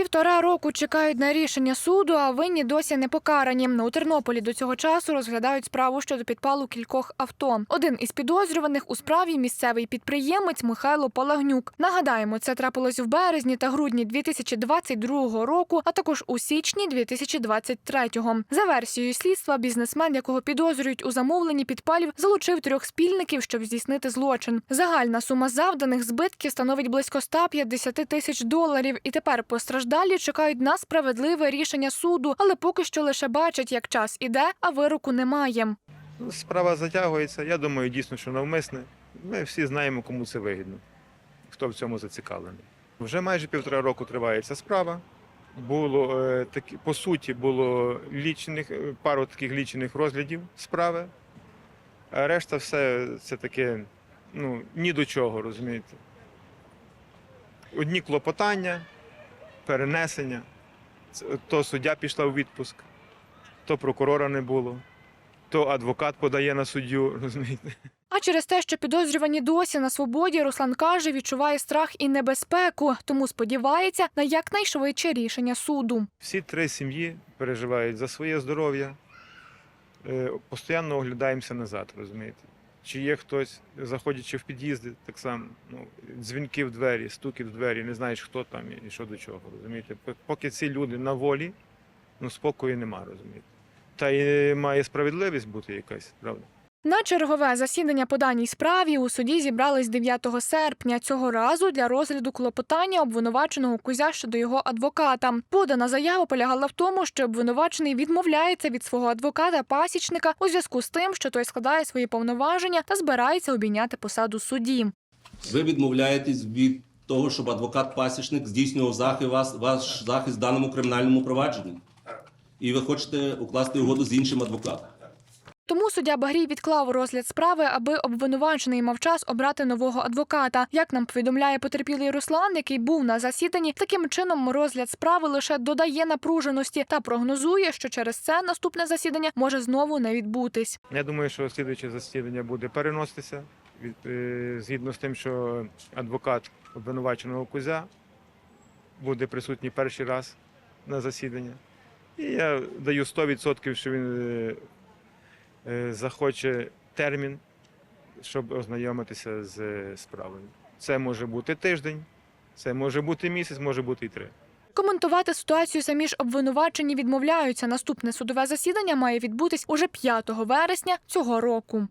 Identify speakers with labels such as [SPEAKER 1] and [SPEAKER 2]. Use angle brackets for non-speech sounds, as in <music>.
[SPEAKER 1] Півтора року чекають на рішення суду, а винні досі не покарані. У Тернополі до цього часу розглядають справу щодо підпалу кількох авто. Один із підозрюваних у справі місцевий підприємець Михайло Палагнюк. Нагадаємо, це трапилось в березні та грудні 2022 року, а також у січні 2023-го. За версією слідства, бізнесмен, якого підозрюють у замовленні підпалів, залучив трьох спільників, щоб здійснити злочин. Загальна сума завданих збитків становить близько 150 тисяч доларів. І тепер постраждалі чекають на справедливе рішення суду, але поки що лише бачать, як час іде, а вироку немає.
[SPEAKER 2] Ну, Справа затягується. Я думаю, дійсно, що навмисне. Ми всі знаємо, кому це вигідно, хто в цьому зацікавлений. Вже майже півтора року триває ця справа. Було е, такі, по суті, було лічених, е, пару таких лічених розглядів справи, а решта все це таке, ну, ні до чого, розумієте. Одні клопотання, перенесення. То суддя пішла у відпуск, то прокурора не було то адвокат подає на суддю, <laughs> розумієте?
[SPEAKER 1] А через те, що підозрювані досі на свободі, Руслан каже, відчуває страх і небезпеку, тому сподівається на якнайшвидше рішення суду.
[SPEAKER 2] Всі три сім'ї переживають за своє здоров'я, е, постійно оглядаємося назад, розумієте? Чи є хтось, заходячи в під'їзди, так само ну, дзвінки в двері, стуки в двері, не знаєш, хто там і що до чого, розумієте? Поки ці люди на волі, ну спокою нема, розумієте? Та й має справедливість бути якась, правда?
[SPEAKER 1] На чергове засідання по даній справі у суді зібрались 9 серпня. Цього разу для розгляду клопотання обвинуваченого Кузя щодо його адвоката. Подана заява полягала в тому, що обвинувачений відмовляється від свого адвоката пасічника у зв'язку з тим, що той складає свої повноваження та збирається обійняти посаду судді.
[SPEAKER 3] Ви відмовляєтесь від того, щоб адвокат-пасічник здійснював захист, вас, ваш захист в даному кримінальному провадженні? І ви хочете укласти угоду з іншим адвокатом?
[SPEAKER 1] Суддя Багрій відклав розгляд справи, аби обвинувачений мав час обрати нового адвоката. Як нам повідомляє потерпілий Руслан, який був на засіданні, таким чином розгляд справи лише додає напруженості та прогнозує, що через це наступне засідання може знову не відбутись.
[SPEAKER 2] Я думаю, що слідуюче засідання буде переноситися від, е, згідно з тим, що адвокат обвинуваченого Кузя буде присутній перший раз на засідання. І я даю 100%, що він е, захоче термін, щоб ознайомитися з е, справою. Це може бути тиждень, це може бути місяць, може бути і три.
[SPEAKER 1] Коментувати ситуацію самі ж обвинувачені відмовляються. Наступне судове засідання має відбутись уже 5 вересня цього року.